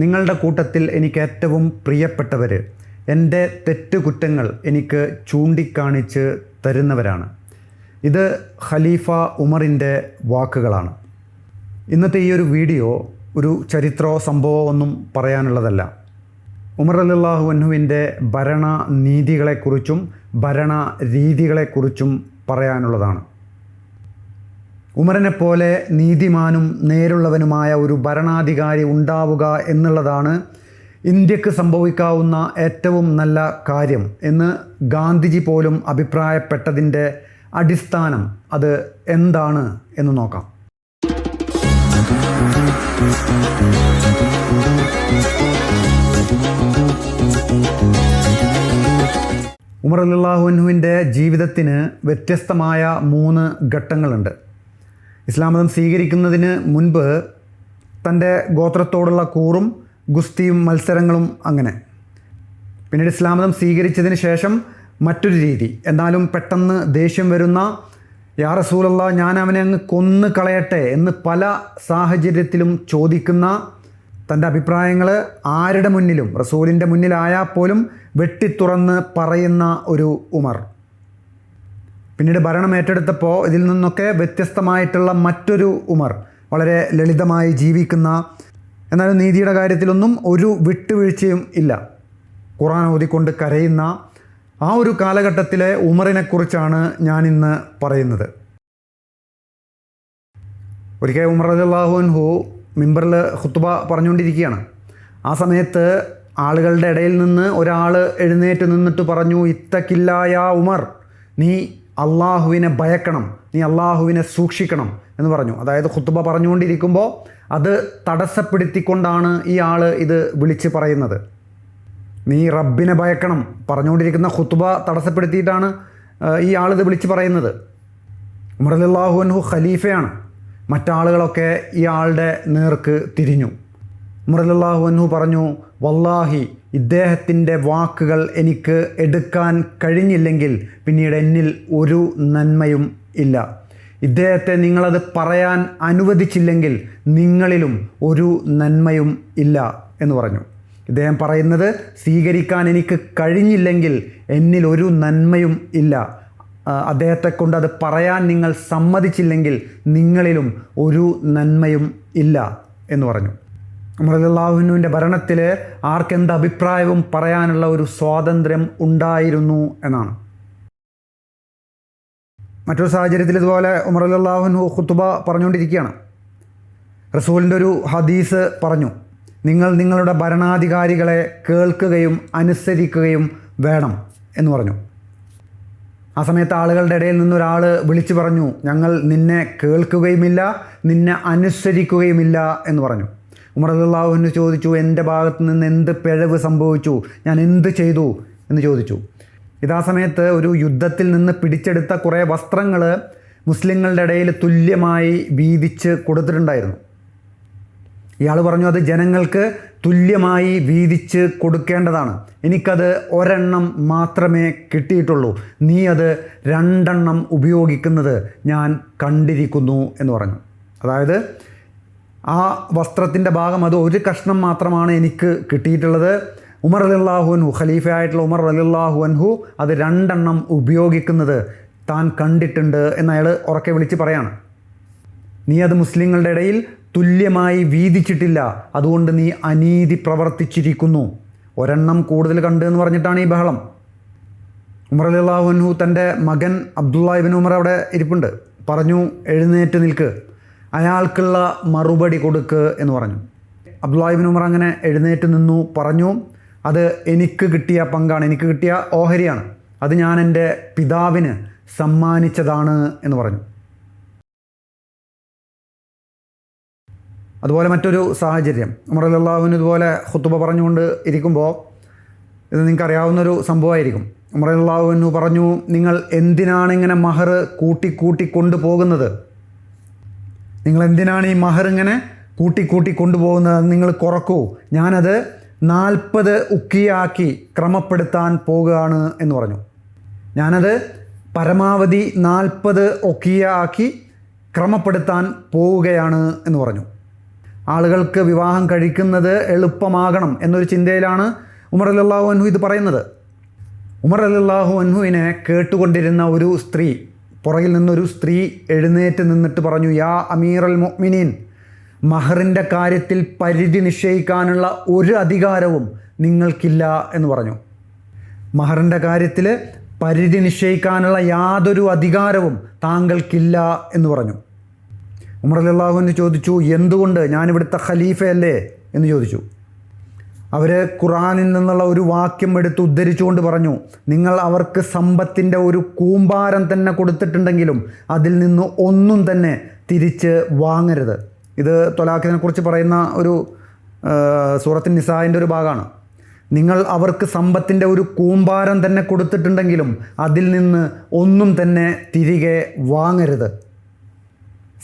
നിങ്ങളുടെ കൂട്ടത്തിൽ എനിക്ക് ഏറ്റവും പ്രിയപ്പെട്ടവർ എന്റെ തെറ്റുകുറ്റങ്ങൾ എനിക്ക് ചൂണ്ടിക്കാണിച്ച് തരുന്നവരാണ്. ഇത് ഖലീഫ ഉമറിന്റെ വാക്കുകളാണ്. ഇന്നത്തെ ഈ ഒരു വീഡിയോ ഒരു ചരിത്രോ സംഭവമോ ഒന്നും പറയാനുള്ളതല്ല. ഉമർ അല്ലാഹു അന്നുവിന്റെ ഭരണ നീതികളെക്കുറിച്ചും ഭരണ രീതികളെക്കുറിച്ചും പറയാനുള്ളതാണ്. ഉമറിനെ പോലെ നീതിമാനും നേരുള്ളവനുമായ ഒരു ഭരണാധികാരി ഉണ്ടാവുക എന്നുള്ളതാണ് ഇന്ത്യയ്ക്ക് സംഭവിക്കാവുന്ന ഏറ്റവും നല്ല കാര്യം എന്ന് ഗാന്ധിജി പോലും അഭിപ്രായപ്പെട്ടതിന്റെ അടിസ്ഥാനം അത് എന്താണ് എന്ന് നോക്കാം. ഉമർ അല്ലാഹുവിന്റെ ജീവിതത്തിന് വ്യത്യസ്തമായ മൂന്ന് ഘട്ടങ്ങളുണ്ട്. ഇസ്ലാം മതം സ്വീകരിക്കുന്നതിന് മുൻപ് തന്റെ ഗോത്രത്തോടുള്ള കൂറും ഗുസ്തിയും മത്സരങ്ങളും അങ്ങനെ. പിന്നീട് ഇസ്ലാം മതം സ്വീകരിച്ചതിന് ശേഷം മറ്റൊരു രീതി. എന്നാലും പെട്ടെന്ന് ദേഷ്യം വരുന്ന യാ റസൂലല്ല ഞാൻ അവനെ അങ്ങ് കൊന്നു കളയട്ടെ എന്ന് പല സാഹചര്യത്തിലും ചോദിക്കുന്ന തന്റെ അഭിപ്രായങ്ങൾ ആരുടെ മുന്നിലും റസൂലിന്റെ മുന്നിലായാൽ പോലും വെട്ടിത്തുറന്ന് പറയുന്ന ഒരു ഉമർ. പിന്നീട് ഭരണം ഏറ്റെടുത്തപ്പോൾ ഇതിൽ നിന്നൊക്കെ വ്യത്യസ്തമായിട്ടുള്ള മറ്റൊരു ഉമർ വളരെ ലളിതമായി ജീവിക്കുന്ന എന്നാലും നീതിയുടെ കാര്യത്തിലൊന്നും ഒരു വിട്ടുവീഴ്ചയും ഇല്ല. ഖുറാൻ ഓതിക്കൊണ്ട് കരയുന്ന ആ ഒരു കാലഘട്ടത്തിലെ ഉമറിനെക്കുറിച്ചാണ് ഞാനിന്ന് പറയുന്നത്. ഒരിക്കൽ ഉമർ അള്ളാഹുൻഹു മിമ്പറിൽ ഹുത്തുബ പറഞ്ഞുകൊണ്ടിരിക്കുകയാണ്. ആ സമയത്ത് ആളുകളുടെ ഇടയിൽ നിന്ന് ഒരാൾ എഴുന്നേറ്റ് നിന്നിട്ട് പറഞ്ഞു ഇത്തക്കില്ലായ ഉമർ നീ അള്ളാഹുവിനെ ഭയക്കണം നീ അള്ളാഹുവിനെ സൂക്ഷിക്കണം എന്ന് പറഞ്ഞു. അതായത് ഖുത്തുബ പറഞ്ഞുകൊണ്ടിരിക്കുമ്പോൾ അത് തടസ്സപ്പെടുത്തിക്കൊണ്ടാണ് ഈ ആൾ ഇത് വിളിച്ച് പറയുന്നത്. നീ റബ്ബിനെ ഭയക്കണം പറഞ്ഞുകൊണ്ടിരിക്കുന്ന ഖുത്തുബ തടസ്സപ്പെടുത്തിയിട്ടാണ് ഈ ആൾ ഇത് വിളിച്ച് പറയുന്നത്. ഉമറലാഹുൻഹു ഖലീഫയാണ്. മറ്റാളുകളൊക്കെ ഇയാളുടെ നേർക്ക് തിരിഞ്ഞു. മുറലാഹുഅൻഹു പറഞ്ഞു വല്ലാഹി ഇദ്ദേഹത്തിന്റെ വാക്കുകൾ എനിക്ക് എടുക്കാൻ കഴിഞ്ഞില്ലെങ്കിൽ പിന്നീട് എന്നിൽ ഒരു നന്മയും ഇല്ല. ഇദ്ദേഹത്തെ നിങ്ങളത് പറയാൻ അനുവദിച്ചില്ലെങ്കിൽ നിങ്ങളിലും ഒരു നന്മയും ഇല്ല എന്ന് പറഞ്ഞു. ഇദ്ദേഹം പറയുന്നത് സ്വീകരിക്കാൻ എനിക്ക് കഴിഞ്ഞില്ലെങ്കിൽ എന്നിൽ ഒരു നന്മയും ഇല്ല. അദ്ദേഹത്തെ കൊണ്ട് അത് പറയാൻ നിങ്ങൾ സമ്മതിച്ചില്ലെങ്കിൽ നിങ്ങളിലും ഒരു നന്മയും ഇല്ല എന്ന് പറഞ്ഞു. ഉമർലാഹുവിന്റെ ഭരണത്തിൽ ആർക്കെന്ത് അഭിപ്രായവും പറയാനുള്ള ഒരു സ്വാതന്ത്ര്യം ഉണ്ടായിരുന്നു എന്നാണ്. മറ്റൊരു സാഹചര്യത്തിൽ ഇതുപോലെ ഉമർ അല്ലാഹുനു ഖുത്തുബ പറഞ്ഞുകൊണ്ടിരിക്കുകയാണ്. റസൂലിന്റെ ഒരു ഹദീസ് പറഞ്ഞു നിങ്ങൾ നിങ്ങളുടെ ഭരണാധികാരികളെ കേൾക്കുകയും അനുസരിക്കുകയും വേണം എന്ന് പറഞ്ഞു. ആ സമയത്ത് ആളുകളുടെ ഇടയിൽ നിന്നൊരാൾ വിളിച്ചു പറഞ്ഞു ഞങ്ങൾ നിന്നെ കേൾക്കുകയുമില്ല നിന്നെ അനുസരിക്കുകയുമില്ല എന്ന് പറഞ്ഞു. ഉമർ അള്ളാഹുവിന് ചോദിച്ചു എന്റെ ഭാഗത്ത് നിന്ന് എന്ത് പിഴവ് സംഭവിച്ചു? ഞാൻ എന്ത് ചെയ്തു? എന്ന് ചോദിച്ചു. ഇതാ സമയത്ത് ഒരു യുദ്ധത്തിൽ നിന്ന് പിടിച്ചെടുത്ത കുറേ വസ്ത്രങ്ങൾ മുസ്ലിങ്ങളുടെ ഇടയിൽ തുല്യമായി വീതിച്ച് കൊടുത്തിട്ടുണ്ടായിരുന്നു. ഇയാൾ പറഞ്ഞു അത് ജനങ്ങൾക്ക് തുല്യമായി വീതിച്ച് കൊടുക്കേണ്ടതാണ്. എനിക്കത് ഒരെണ്ണം മാത്രമേ കിട്ടിയിട്ടുള്ളൂ. നീ അത് രണ്ടെണ്ണം ഉപയോഗിക്കുന്നത് ഞാൻ കണ്ടിരിക്കുന്നു എന്ന് പറഞ്ഞു. അതായത് ആ വസ്ത്രത്തിന്റെ ഭാഗം അത് ഒരു കഷ്ണം മാത്രമാണ് എനിക്ക് കിട്ടിയിട്ടുള്ളത്. ഉമർ അലിള്ളാഹു ഖലീഫ ഖലീഫയായിട്ടുള്ള ഉമർ അലിള്ളാഹു അൻഹു അത് രണ്ടെണ്ണം ഉപയോഗിക്കുന്നത് താൻ കണ്ടിട്ടുണ്ട് എന്ന് അയാൾ ഉറക്കെ വിളിച്ച് പറയാണ്. നീ അത് മുസ്ലിങ്ങളുടെ ഇടയിൽ തുല്യമായി വീതിച്ചിട്ടില്ല. അതുകൊണ്ട് നീ അനീതി പ്രവർത്തിച്ചിരിക്കുന്നു. ഒരെണ്ണം കൂടുതൽ കണ്ട് എന്ന് പറഞ്ഞിട്ടാണ് ഈ ബഹളം. ഉമർ അലിള്ളാഹുൻഹു തന്റെ മകൻ അബ്ദുല്ലാഹിബിൻ ഉമർ അവിടെ ഇരിപ്പുണ്ട്. പറഞ്ഞു എഴുന്നേറ്റ് നിൽക്ക്. അയാൾക്കുള്ള മറുപടി കൊടുക്ക് എന്ന് പറഞ്ഞു. അബ്ദുല്ലാഹിബിൻ ഉമർ അങ്ങനെ എഴുന്നേറ്റ് നിന്നു പറഞ്ഞു അത് എനിക്ക് കിട്ടിയ പങ്കാണ് എനിക്ക് കിട്ടിയ ഓഹരിയാണ്. അത് ഞാൻ എന്റെ പിതാവിന് സമ്മാനിച്ചതാണ് എന്ന് പറഞ്ഞു. അതുപോലെ മറ്റൊരു സാഹചര്യം. ഉമർ അല്ലാഹുവിന് ഇതുപോലെ ഹുത്തുബ പറഞ്ഞുകൊണ്ട് ഇരിക്കുമ്പോൾ ഇത് നിങ്ങൾക്ക് അറിയാവുന്നൊരു സംഭവമായിരിക്കും. ഉമർ അല്ലാഹുവിനു പറഞ്ഞു നിങ്ങൾ എന്തിനാണ് ഇങ്ങനെ മഹർ കൂട്ടിക്കൂട്ടി കൂട്ടി കൊണ്ടുപോകുന്നത്? നിങ്ങൾ എന്തിനാണ് ഈ മഹർ ഇങ്ങനെ കൂട്ടി കൂട്ടി കൊണ്ടുപോകുന്നത്? നിങ്ങൾ കുറക്കൂ. ഞാനത് നാൽപ്പത് ഉക്കിയാക്കി ക്രമപ്പെടുത്താൻ പോകുകയാണ് എന്ന് പറഞ്ഞു. ഞാനത് പരമാവധി നാൽപ്പത് ഒക്കിയാക്കി ക്രമപ്പെടുത്താൻ പോവുകയാണ് എന്ന് പറഞ്ഞു. ആളുകൾക്ക് വിവാഹം കഴിക്കുന്നത് എളുപ്പമാകണം എന്നൊരു ചിന്തയിലാണ് ഉമർ അല്ലാഹു അൻഹു ഇത് പറയുന്നത്. ഉമർ അല്ലാഹു അൻഹുവിനെ കേട്ടുകൊണ്ടിരുന്ന ഒരു സ്ത്രീ പുറകിൽ നിന്നൊരു സ്ത്രീ എഴുന്നേറ്റ് നിന്നിട്ട് പറഞ്ഞു യാ അമീർ അൽ മൊമിനീൻ മഹറിന്റെ കാര്യത്തിൽ പരിധി നിശ്ചയിക്കാനുള്ള ഒരു അധികാരവും നിങ്ങൾക്കില്ല എന്ന് പറഞ്ഞു. മഹറിന്റെ കാര്യത്തിൽ പരിധി നിശ്ചയിക്കാനുള്ള യാതൊരു അധികാരവും താങ്കൾക്കില്ല എന്ന് പറഞ്ഞു. ഉമർ അല്ലാഹുവിന് ചോദിച്ചു എന്തുകൊണ്ട്? ഞാനിവിടുത്തെ ഖലീഫയല്ലേ? എന്ന് ചോദിച്ചു. അവർ ഖുറാനിൽ നിന്നുള്ള ഒരു വാക്യം എടുത്ത് ഉദ്ധരിച്ചുകൊണ്ട് പറഞ്ഞു നിങ്ങൾ അവർക്ക് സമ്പത്തിന്റെ ഒരു കൂമ്പാരം തന്നെ കൊടുത്തിട്ടുണ്ടെങ്കിലും അതിൽ നിന്ന് ഒന്നും തന്നെ തിരിച്ച് വാങ്ങരുത്. ഇത് തൊലാഖിനെ കുറിച്ച് പറയുന്ന ഒരു സൂറത്തിൻ നിസാഹിന്റെ ഒരു ഭാഗമാണ്. നിങ്ങൾ അവർക്ക് സമ്പത്തിന്റെ ഒരു കൂമ്പാരം തന്നെ കൊടുത്തിട്ടുണ്ടെങ്കിലും അതിൽ നിന്ന് ഒന്നും തന്നെ തിരികെ വാങ്ങരുത്.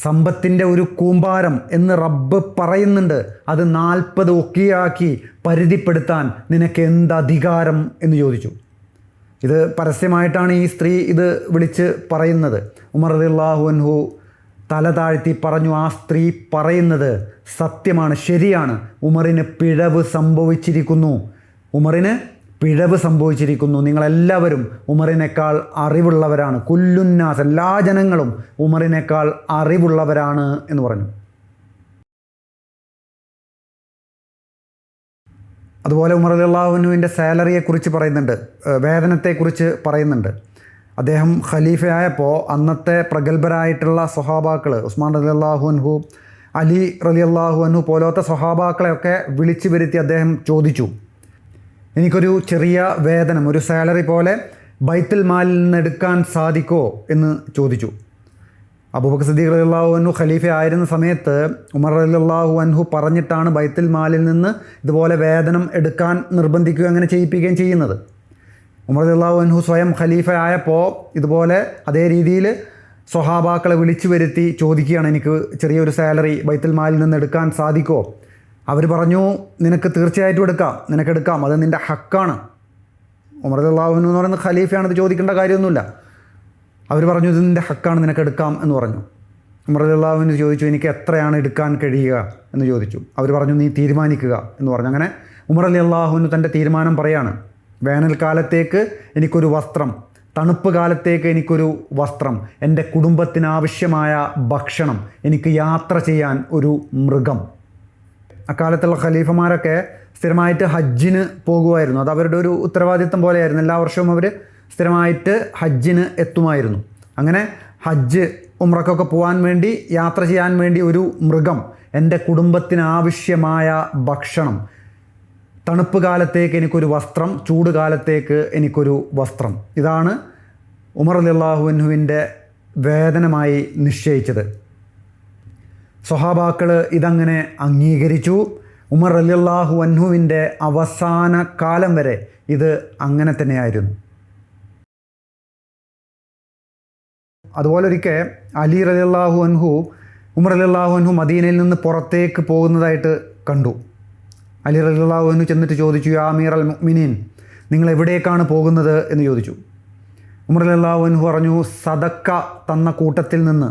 സമ്പത്തിന്റെ ഒരു കൂമ്പാരം എന്ന് റബ്ബ് പറയുന്നുണ്ട്. അത് നാൽപ്പത് ഒക്കെയാക്കി പരിധിപ്പെടുത്താൻ നിനക്ക് എന്ത് അധികാരം എന്ന് ചോദിച്ചു. ഇത് പരസ്യമായിട്ടാണ് ഈ സ്ത്രീ ഇത് വിളിച്ച് പറയുന്നത്. ഉമർ അള്ളാഹു അൻഹു തല താഴ്ത്തി പറഞ്ഞു ആ സ്ത്രീ പറയുന്നത് സത്യമാണ് ശരിയാണ്. ഉമറിന് പിഴവ് സംഭവിച്ചിരിക്കുന്നു. ഉമറിന് പിഴവ് സംഭവിച്ചിരിക്കുന്നു. നിങ്ങളെല്ലാവരും ഉമറിനേക്കാൾ അറിവുള്ളവരാണ്. കുല്ലുന്നാസ് എല്ലാ ജനങ്ങളും ഉമറിനേക്കാൾ അറിവുള്ളവരാണ് എന്ന് പറഞ്ഞു. അതുപോലെ ഉമർ അള്ളാഹുനുവിന്റെ സാലറിയെക്കുറിച്ച് പറയുന്നുണ്ട്. വേതനത്തെക്കുറിച്ച് പറയുന്നുണ്ട്. അദ്ദേഹം ഖലീഫയായപ്പോൾ അന്നത്തെ പ്രഗത്ഭരായിട്ടുള്ള സ്വഹാബാക്കൾ ഉസ്മാൻ റലി അള്ളാഹുൻഹു അലി റലി അള്ളാഹുൻഹു പോലത്തെ സ്വഹാബാക്കളെയൊക്കെ വിളിച്ചു വരുത്തി അദ്ദേഹം ചോദിച്ചു. എനിക്കൊരു ചെറിയ വേതനം ഒരു സാലറി പോലെ ബൈത്തുൽ മാലിൽ നിന്ന് എടുക്കാൻ സാധിക്കോ എന്ന് ചോദിച്ചു. അബൂബക്കർ സദീഖ് അള്ളാഹു അൻഹു ഖലീഫ ആയിരുന്ന സമയത്ത് ഉമർ റളിയല്ലാഹു അൻഹു പറഞ്ഞിട്ടാണ് ബൈത്തുൽ മാലിൽ നിന്ന് ഇതുപോലെ വേതനം എടുക്കാൻ നിർബന്ധിക്കുകയും അങ്ങനെ ചെയ്യിപ്പിക്കുകയും ചെയ്യുന്നത്. ഉമർ റളിയല്ലാഹു അൻഹു സ്വയം ഖലീഫ ആയപ്പോൾ ഇതുപോലെ അതേ രീതിയിൽ സ്വഹാബാക്കളെ വിളിച്ചു വരുത്തി ചോദിക്കുകയാണ് എനിക്ക് ചെറിയൊരു സാലറി ബൈത്തുൽ മാലിൽ നിന്ന് എടുക്കാൻ സാധിക്കുമോ അവർ പറഞ്ഞു നിനക്ക് തീർച്ചയായിട്ടും എടുക്കാം. നിനക്ക് എടുക്കാം. അത് നിന്റെ ഹക്കാണ്. ഉമർ എന്ന് പറയുന്ന ഖലീഫയാണ് ഇത് ചോദിക്കേണ്ട കാര്യമൊന്നുമില്ല. അവർ പറഞ്ഞു ഇത് നിന്റെ ഹക്കാണ്. നിനക്ക് എടുക്കാം. എന്ന് പറഞ്ഞു. ഉമർ ചോദിച്ചു എനിക്ക് എത്രയാണ് എടുക്കാൻ കഴിയുക? എന്ന് ചോദിച്ചു. അവർ പറഞ്ഞു നീ തീരുമാനിക്കുക. എന്ന് പറഞ്ഞു. അങ്ങനെ ഉമർ അലി അള്ളാഹുവിന് തന്റെ തീരുമാനം പറയാണ്. വേനൽക്കാലത്തേക്ക് എനിക്കൊരു വസ്ത്രം തണുപ്പ് കാലത്തേക്ക് എനിക്കൊരു വസ്ത്രം എന്റെ കുടുംബത്തിനാവശ്യമായ ഭക്ഷണം എനിക്ക് യാത്ര ചെയ്യാൻ ഒരു മൃഗം. അക്കാലത്തുള്ള ഖലീഫമാരൊക്കെ സ്ഥിരമായിട്ട് ഹജ്ജിന് പോകുമായിരുന്നു. അത് അവരുടെ ഒരു ഉത്തരവാദിത്തം പോലെയായിരുന്നു. എല്ലാ വർഷവും അവർ സ്ഥിരമായിട്ട് ഹജ്ജിന് എത്തുമായിരുന്നു. അങ്ങനെ ഹജ്ജ് ഉമ്രക്കൊക്കെ പോകാൻ വേണ്ടി യാത്ര ചെയ്യാൻ വേണ്ടി ഒരു മൃഗം എന്റെ കുടുംബത്തിന് ആവശ്യമായ ഭക്ഷണം. തണുപ്പ് കാലത്തേക്ക് എനിക്കൊരു വസ്ത്രം ചൂട് കാലത്തേക്ക് എനിക്കൊരു വസ്ത്രം. ഇതാണ് ഉമർ അലി അള്ളാഹുവിൻഹുവിന്റെ വേദനമായി നിശ്ചയിച്ചത്. സ്വഹാബാക്കൾ ഇതങ്ങനെ അംഗീകരിച്ചു. ഉമർ അലിയല്ലാഹു അൻഹുവിന്റെ അവസാന കാലം വരെ ഇത് അങ്ങനെ തന്നെയായിരുന്നു. അതുപോലെ ഒരിക്കൽ അലി റലിയല്ലാഹു അൻഹു ഉമർ അലിയല്ലാഹു അൻഹു മദീനയിൽ നിന്ന് പുറത്തേക്ക് പോകുന്നതായിട്ട് കണ്ടു. അലി റലിയല്ലാഹു അൻഹു ചെന്നിട്ട് ചോദിച്ചു യാ അമീർ അൽ മുഅ്മിനീൻ നിങ്ങൾ എവിടേക്കാണ് പോകുന്നത്? എന്ന് ചോദിച്ചു. ഉമർ അലിയല്ലാഹു അൻഹു പറഞ്ഞു സദക്ക തന്ന കൂട്ടത്തിൽ നിന്ന്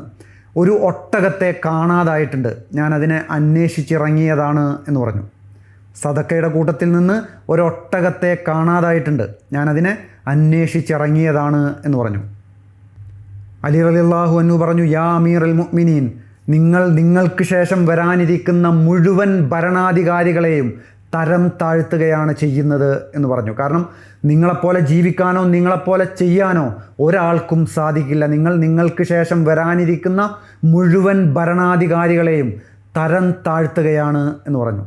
ഒരു ഒട്ടകത്തെ കാണാതായിട്ടുണ്ട്. ഞാനതിനെ അന്വേഷിച്ചിറങ്ങിയതാണ് എന്ന് പറഞ്ഞു. സദക്കയുടെ കൂട്ടത്തിൽ നിന്ന് ഒരൊട്ടകത്തെ കാണാതായിട്ടുണ്ട്. ഞാനതിനെ അന്വേഷിച്ചിറങ്ങിയതാണ് എന്ന് പറഞ്ഞു. അലി റലിള്ളാഹു അന്നു പറഞ്ഞു യാ അമീർ അൽ മുഅ്മിനീൻ നിങ്ങൾ നിങ്ങൾക്ക് ശേഷം വരാനിരിക്കുന്ന മുഴുവൻ ഭരണാധികാരികളെയും തരം താഴ്ത്തുകയാണ് ചെയ്യുന്നത് എന്ന് പറഞ്ഞു. കാരണം നിങ്ങളെപ്പോലെ ജീവിക്കാനോ നിങ്ങളെപ്പോലെ ചെയ്യാനോ ഒരാൾക്കും സാധിക്കില്ല. നിങ്ങൾ നിങ്ങൾക്ക് ശേഷം വരാനിരിക്കുന്ന മുഴുവൻ ഭരണാധികാരികളെയും തരം താഴ്ത്തുകയാണ് എന്ന് പറഞ്ഞു.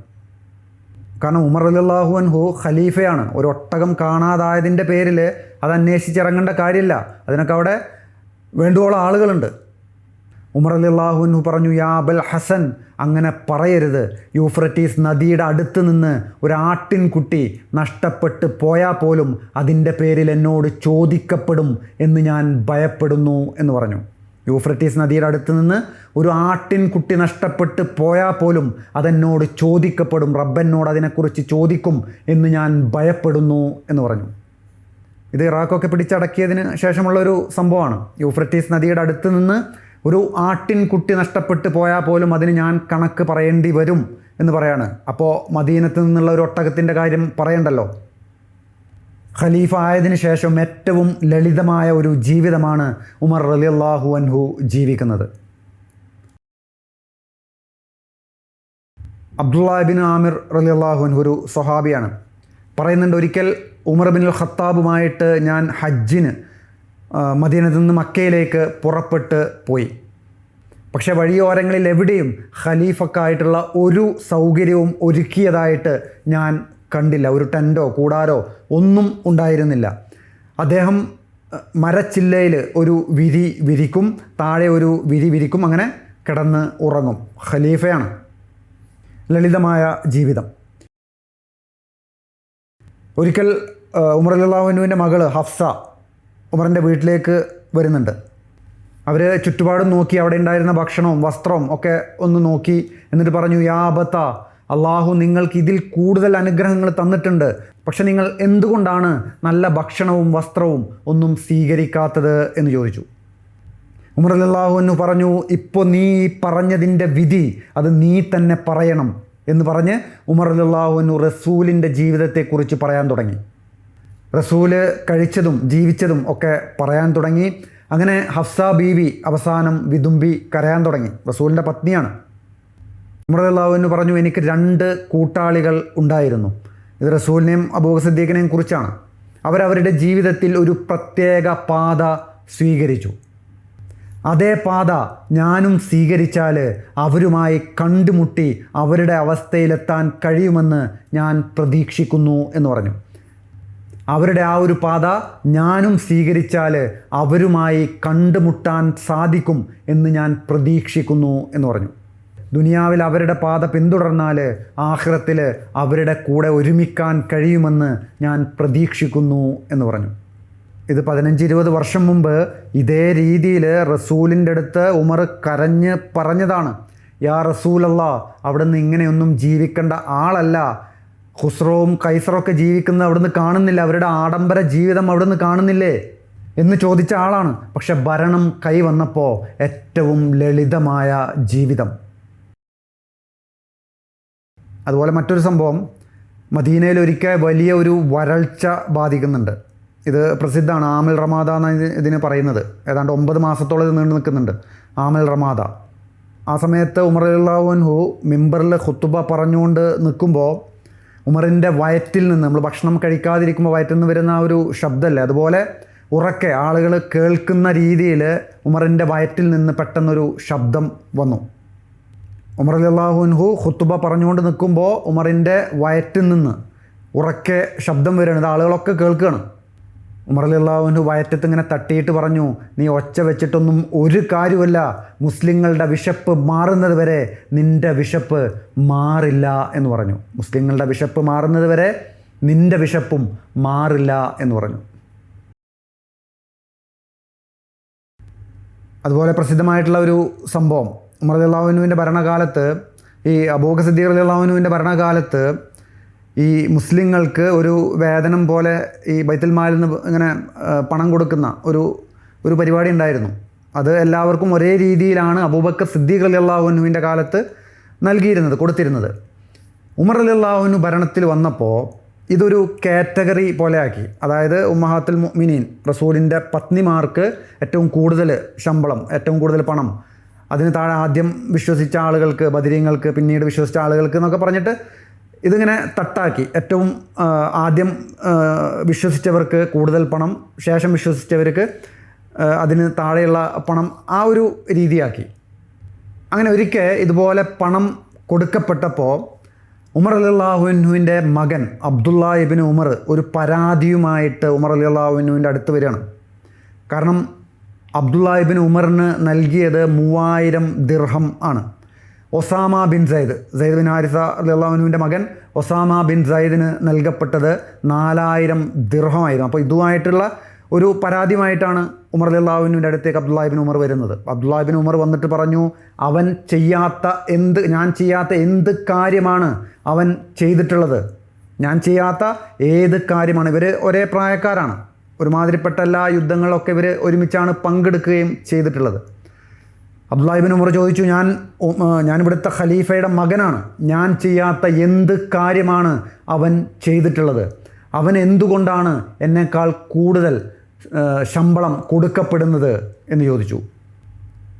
കാരണം ഉമർ അല്ലാഹു അൻഹു ഖലീഫയാണ്. ഒരു ഒട്ടകം കാണാതായതിന്റെ പേരിൽ അത് അന്വേഷിച്ചിറങ്ങേണ്ട കാര്യമില്ല. അതിനൊക്കെ അവിടെ വേണ്ടുവോളം ആളുകളുണ്ട്. ഉമർ അലിള്ളാഹു അൻഹു പറഞ്ഞു യാ അബൽ ഹസൻ അങ്ങനെ പറയരുത്. യൂഫ്രട്ടീസ് നദിയുടെ അടുത്ത് നിന്ന് ഒരാട്ടിൻകുട്ടി നഷ്ടപ്പെട്ട് പോയാൽ പോലും അതിന്റെ പേരിൽ എന്നോട് ചോദിക്കപ്പെടും എന്ന് ഞാൻ ഭയപ്പെടുന്നു എന്ന് പറഞ്ഞു. യൂഫ്രട്ടീസ് നദിയുടെ അടുത്ത് നിന്ന് ഒരു ആട്ടിൻകുട്ടി നഷ്ടപ്പെട്ട് പോയാൽ പോലും അതെന്നോട് ചോദിക്കപ്പെടും റബ്ബെന്നോട് അതിനെക്കുറിച്ച് ചോദിക്കും എന്ന് ഞാൻ ഭയപ്പെടുന്നു എന്ന് പറഞ്ഞു. ഇത് ഇറാഖൊക്കെ പിടിച്ചടക്കിയതിന് ശേഷമുള്ള ഒരു സംഭവമാണ്. യൂഫ്രട്ടീസ് നദിയുടെ അടുത്ത് നിന്ന് ഒരു ആട്ടിൻകുട്ടി നഷ്ടപ്പെട്ടു പോയാൽ പോലും അതിന് ഞാൻ കണക്ക് പറയേണ്ടി വരും എന്ന് പറയാണ്. അപ്പോൾ മദീനത്ത് നിന്നുള്ള ഒരു ഒട്ടകത്തിന്റെ കാര്യം പറയണ്ടല്ലോ? ഖലീഫ ആയതിന് ശേഷം ഏറ്റവും ലളിതമായ ഒരു ജീവിതമാണ് ഉമർ റലിയല്ലാഹു അൻഹു ജീവിക്കുന്നത്. അബ്ദുല്ലാബിൻ ആമിർ റലിയല്ലാഹു അൻഹു ഒരു സ്വഹാബിയാണ്. പറയുന്നുണ്ട് ഒരിക്കൽ ഉമർ ബിൻ ഖത്താബുമായിട്ട് ഞാൻ ഹജ്ജിന് മദീനത്ത് നിന്ന് മക്കയിലേക്ക് പുറപ്പെട്ട് പോയി. പക്ഷെ വഴിയോരങ്ങളിൽ എവിടെയും ഖലീഫക്കായിട്ടുള്ള ഒരു സൗകര്യവും ഒരുക്കിയതായിട്ട് ഞാൻ കണ്ടില്ല. ഒരു ടെന്റോ കൂടാരോ ഒന്നും ഉണ്ടായിരുന്നില്ല. അദ്ദേഹം മരച്ചില്ലയിൽ ഒരു വിരി വിരിക്കും താഴെ ഒരു വിരി വിരിക്കും അങ്ങനെ കിടന്ന് ഉറങ്ങും. ഖലീഫയാണ് ലളിതമായ ജീവിതം. ഒരിക്കൽ ഉമർ അള്ളാഹുവിന്റെ മകൾ ഹഫ്സ ഉമറിന്റെ വീട്ടിലേക്ക് വരുന്നുണ്ട്. അവർ ചുറ്റുപാടും നോക്കി അവിടെ ഉണ്ടായിരുന്ന ഭക്ഷണവും വസ്ത്രവും ഒക്കെ ഒന്ന് നോക്കി എന്നിട്ട് പറഞ്ഞു യാ അബത്ത അള്ളാഹു നിങ്ങൾക്ക് ഇതിൽ കൂടുതൽ അനുഗ്രഹങ്ങൾ തന്നിട്ടുണ്ട്. പക്ഷെ നിങ്ങൾ എന്തുകൊണ്ടാണ് നല്ല ഭക്ഷണവും വസ്ത്രവും ഒന്നും സ്വീകരിക്കാത്തത്? എന്ന് ചോദിച്ചു. ഉമർ അല്ലാഹുവിന് പറഞ്ഞു ഇപ്പോൾ നീ പറഞ്ഞതിന്റെ വിധി അത് നീ തന്നെ പറയണം എന്ന് പറഞ്ഞ് ഉമർ അല്ലാഹുവിനു റസൂലിന്റെ ജീവിതത്തെക്കുറിച്ച് പറയാൻ തുടങ്ങി. റസൂൽ കഴിച്ചതും ജീവിച്ചതും ഒക്കെ പറയാൻ തുടങ്ങി. അങ്ങനെ ഹഫ്സ ബീവി അവസാനം വിതുമ്പി കരയാൻ തുടങ്ങി. റസൂലിന്റെ പത്നിയാണ്. ഉമർലാവുവിന് പറഞ്ഞു എനിക്ക് രണ്ട് കൂട്ടാളികൾ ഉണ്ടായിരുന്നു. ഇത് റസൂലിനെയും അബൂബക്കർ സിദ്ദീഖിനെയും കുറിച്ചാണ് അവരവരുടെ ജീവിതത്തിൽ ഒരു പ്രത്യേക പാത സ്വീകരിച്ചു. അതേ പാത ഞാനും സ്വീകരിച്ചാൽ അവരുമായി കണ്ടുമുട്ടി അവരുടെ അവസ്ഥയിലെത്താൻ കഴിയുമെന്ന് ഞാൻ പ്രതീക്ഷിക്കുന്നു എന്ന് പറഞ്ഞു. അവരുടെ ആ ഒരു പാത ഞാനും സ്വീകരിച്ചാൽ അവരുമായി കണ്ടുമുട്ടാൻ സാധിക്കും എന്ന് ഞാൻ പ്രതീക്ഷിക്കുന്നു എന്ന് പറഞ്ഞു. ദുനിയാവിൽ അവരുടെ പാത പിന്തുടർന്നാൽ ആഹ്റത്തിൽ അവരുടെ കൂടെ ഒരുമിക്കാൻ കഴിയുമെന്ന് ഞാൻ പ്രതീക്ഷിക്കുന്നു എന്ന് പറഞ്ഞു. ഇത് പതിനഞ്ച് ഇരുപത് വർഷം മുമ്പ് ഇതേ രീതിയിൽ റസൂലിന്റെ അടുത്ത് ഉമർ കരഞ്ഞ് പറഞ്ഞതാണ് യാ റസൂലല്ല അവിടുന്ന് ഇങ്ങനെയൊന്നും ജീവിക്കേണ്ട ആളല്ല. ഖുസ്രോവും കൈസറൊക്കെ ജീവിക്കുന്നത് അവിടുന്ന് കാണുന്നില്ല. അവരുടെ ആഡംബര ജീവിതം അവിടുന്ന് കാണുന്നില്ലേ? എന്ന് ചോദിച്ച ആളാണ്. പക്ഷെ ഭരണം കൈവന്നപ്പോൾ ഏറ്റവും ലളിതമായ ജീവിതം. അതുപോലെ മറ്റൊരു സംഭവം മദീനയിൽ ഒരിക്കൽ വലിയ ഒരു വരൾച്ച ബാധിക്കുന്നുണ്ട്. ഇത് പ്രസിദ്ധമാണ് ആമിൽ റമാദ എന്നാണ് ഇത് ഇതിന് പറയുന്നത്. ഏതാണ്ട് ഒമ്പത് മാസത്തോളം ഇത് നീണ്ടു നിൽക്കുന്നുണ്ട്. ആമിൽ റമാദ. ആ സമയത്ത് ഉമർ അള്ളാഹുൻഹു മിമ്പറിൽ ഖുത്തുബ പറഞ്ഞുകൊണ്ട് നിൽക്കുമ്പോൾ ഉമറിന്റെ വയറ്റിൽ നിന്ന് നമ്മൾ ഭക്ഷണം കഴിക്കാതിരിക്കുമ്പോൾ വയറ്റിൽ നിന്ന് വരുന്ന ആ ഒരു ശബ്ദമല്ലേ? അതുപോലെ ഉറക്കെ ആളുകൾ കേൾക്കുന്ന രീതിയിൽ ഉമറിന്റെ വയറ്റിൽ നിന്ന് പെട്ടെന്നൊരു ശബ്ദം വന്നു. ഉമർ അള്ളാഹുൻഹു ഖുത്തുബ പറഞ്ഞുകൊണ്ട് നിൽക്കുമ്പോൾ ഉമറിന്റെ വയറ്റിൽ നിന്ന് ഉറക്കെ ശബ്ദം വരികയാണ്. ആളുകളൊക്കെ കേൾക്കുകയാണ്. ഉമർ അള്ളാഹുൻഹു വയറ്റത്ത് ഇങ്ങനെ തട്ടിയിട്ട് പറഞ്ഞു നീ ഒച്ച വെച്ചിട്ടൊന്നും ഒരു കാര്യമല്ല മുസ്ലിങ്ങളുടെ വിശപ്പ് മാറുന്നത് വരെ നിന്റെ വിശപ്പ് മാറില്ല എന്ന് പറഞ്ഞു. മുസ്ലിങ്ങളുടെ വിശപ്പ് മാറുന്നത് വരെ നിന്റെ വിശപ്പും മാറില്ല എന്ന് പറഞ്ഞു. അതുപോലെ പ്രസിദ്ധമായിട്ടുള്ള ഒരു സംഭവം. ഉമർ അള്ളാഹുനുവിന്റെ ഭരണകാലത്ത് ഈ അബൂഖ സിദ്ദീഖ് അള്ളാഹുനുവിന്റെ ഭരണകാലത്ത് ഈ മുസ്ലിങ്ങൾക്ക് ഒരു വേതനം പോലെ ഈ ബൈത്തൽമാലിൽ നിന്ന് ഇങ്ങനെ പണം കൊടുക്കുന്ന ഒരു ഒരു പരിപാടി ഉണ്ടായിരുന്നു. അത് എല്ലാവർക്കും ഒരേ രീതിയിലാണ് അബൂബക്കർ സിദ്ദീഖ് അലി അള്ളാഹുനുവിന്റെ കാലത്ത് നൽകിയിരുന്നത് കൊടുത്തിരുന്നത്. ഉമർ അലി അള്ളാഹുനു ഭരണത്തിൽ വന്നപ്പോൾ ഇതൊരു കാറ്റഗറി പോലെ ആക്കി അതായത് ഉമ്മഹാത്തുൽ മിനീൻ റസൂലിന്റെ പത്നിമാർക്ക് ഏറ്റവും കൂടുതൽ ശമ്പളം ഏറ്റവും കൂടുതൽ പണം. അതിന് താഴെ ആദ്യം വിശ്വസിച്ച ആളുകൾക്ക് ബദിരീങ്ങൾക്ക് പിന്നീട് വിശ്വസിച്ച ആളുകൾക്ക് എന്നൊക്കെ പറഞ്ഞിട്ട് ഇതിങ്ങനെ തട്ടാക്കി. ഏറ്റവും ആദ്യം വിശ്വസിച്ചവർക്ക് കൂടുതൽ പണം ശേഷം വിശ്വസിച്ചവർക്ക് അതിന് താഴെയുള്ള പണം ആ ഒരു രീതിയാക്കി. അങ്ങനെ ഒരിക്കൽ ഇതുപോലെ പണം കൊടുക്കപ്പെട്ടപ്പോൾ ഉമർ അലി അള്ളാഹുവിൻഹുവിന്റെ മകൻ അബ്ദുള്ള ഇബിൻ ഉമർ ഒരു പരാതിയുമായിട്ട് ഉമർ അലി അള്ളാഹുവിൻഹുവിന്റെ അടുത്ത് വരികയാണ്. കാരണം അബ്ദുള്ള ഇബിൻ ഉമറിന് നൽകിയത് മൂവായിരം ദിർഹം ആണ്. Osama bin Zayd. Zayd bin Haritha അള്ളാഹുവിന്റെ മകൻ ഒസാമ ബിൻ സയ്ദിന് നൽകപ്പെട്ടത് നാലായിരം ദിർഹമായിരുന്നു. അപ്പോൾ ഇതുമായിട്ടുള്ള ഒരു പരാതിയുമായിട്ടാണ് ഉമർ അള്ളാഹുവിന്റെ അടുത്തേക്ക് അബ്ദുല്ലാഹിബിൻ ഉമർ വരുന്നത്. അബ്ദുല്ലാഹിബിൻ ഉമർ വന്നിട്ട് പറഞ്ഞു അവൻ ചെയ്യാത്ത എന്ത് ഞാൻ ചെയ്യാത്ത എന്ത് കാര്യമാണ് അവൻ ചെയ്തിട്ടുള്ളത്? ഞാൻ ചെയ്യാത്ത ഏത് കാര്യമാണ്? ഇവർ ഒരേ പ്രായക്കാരാണ്. ഒരുമാതിരിപ്പെട്ട എല്ലാ യുദ്ധങ്ങളിലൊക്കെ ഇവർ ഒരുമിച്ചാണ് പങ്കെടുക്കുകയും ചെയ്തിട്ടുള്ളത്. അബ്ദുല്ലാഹിബിൻ ഉമർ ചോദിച്ചു ഞാൻ ഞാൻ ഇവിടുത്തെ ഖലീഫയുടെ മകനാണ്. ഞാൻ ചെയ്യാത്ത എന്ത് കാര്യമാണ് അവൻ ചെയ്തിട്ടുള്ളത്? അവൻ എന്തുകൊണ്ടാണ് എന്നേക്കാൾ കൂടുതൽ ശമ്പളം കൊടുക്കപ്പെടുന്നത്? എന്ന് ചോദിച്ചു.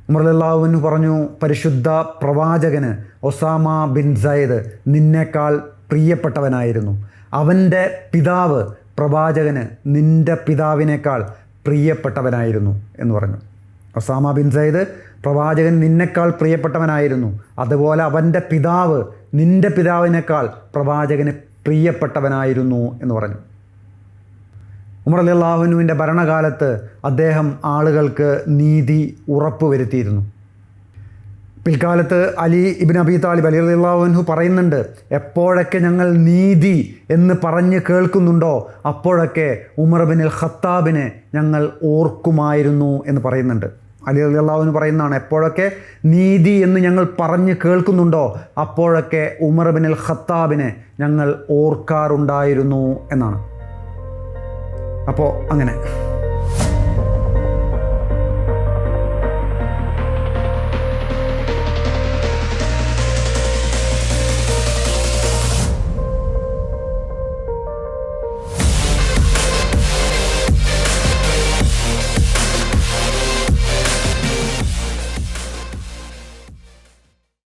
ഉമർ ഉമർലാവുവിന് പറഞ്ഞു പരിശുദ്ധ പ്രവാചകന് ഒസാമ ബിൻ സയ്ദ് നിന്നേക്കാൾ പ്രിയപ്പെട്ടവനായിരുന്നു. അവന്റെ പിതാവ് പ്രവാചകന് നിന്റെ പിതാവിനേക്കാൾ പ്രിയപ്പെട്ടവനായിരുന്നു എന്ന് പറഞ്ഞു. ഒസാമ ബിൻ സയ്ദ് പ്രവാചകൻ നിന്നെക്കാൾ പ്രിയപ്പെട്ടവനായിരുന്നു. അതുപോലെ അവന്റെ പിതാവ് നിന്റെ പിതാവിനേക്കാൾ പ്രവാചകന് പ്രിയപ്പെട്ടവനായിരുന്നു എന്ന് പറഞ്ഞു. ഉമർ അലി അള്ളാഹുനുവിന്റെ ഭരണകാലത്ത് അദ്ദേഹം ആളുകൾക്ക് നീതി ഉറപ്പുവരുത്തിയിരുന്നു പിൽക്കാലത്ത് Ali ibn Abi Talib Ali അള്ളാഹുനു പറയുന്നുണ്ട് എപ്പോഴൊക്കെ ഞങ്ങൾ നീതി എന്ന് പറഞ്ഞ് കേൾക്കുന്നുണ്ടോ അപ്പോഴൊക്കെ ഉമർ ബിൻ ഖത്താബിനെ ഞങ്ങൾ ഓർക്കുമായിരുന്നു എന്ന് പറയുന്നുണ്ട്. അലി അലി അള്ളാഹുവിന് പറയുന്നതാണ് എപ്പോഴൊക്കെ നീതി എന്ന് ഞങ്ങൾ പറഞ്ഞ് കേൾക്കുന്നുണ്ടോ അപ്പോഴൊക്കെ ഉമർ ബിൻ അൽ ഖത്താബിനെ ഞങ്ങൾ ഓർക്കാറുണ്ടായിരുന്നു എന്നാണ്. അപ്പോൾ അങ്ങനെ.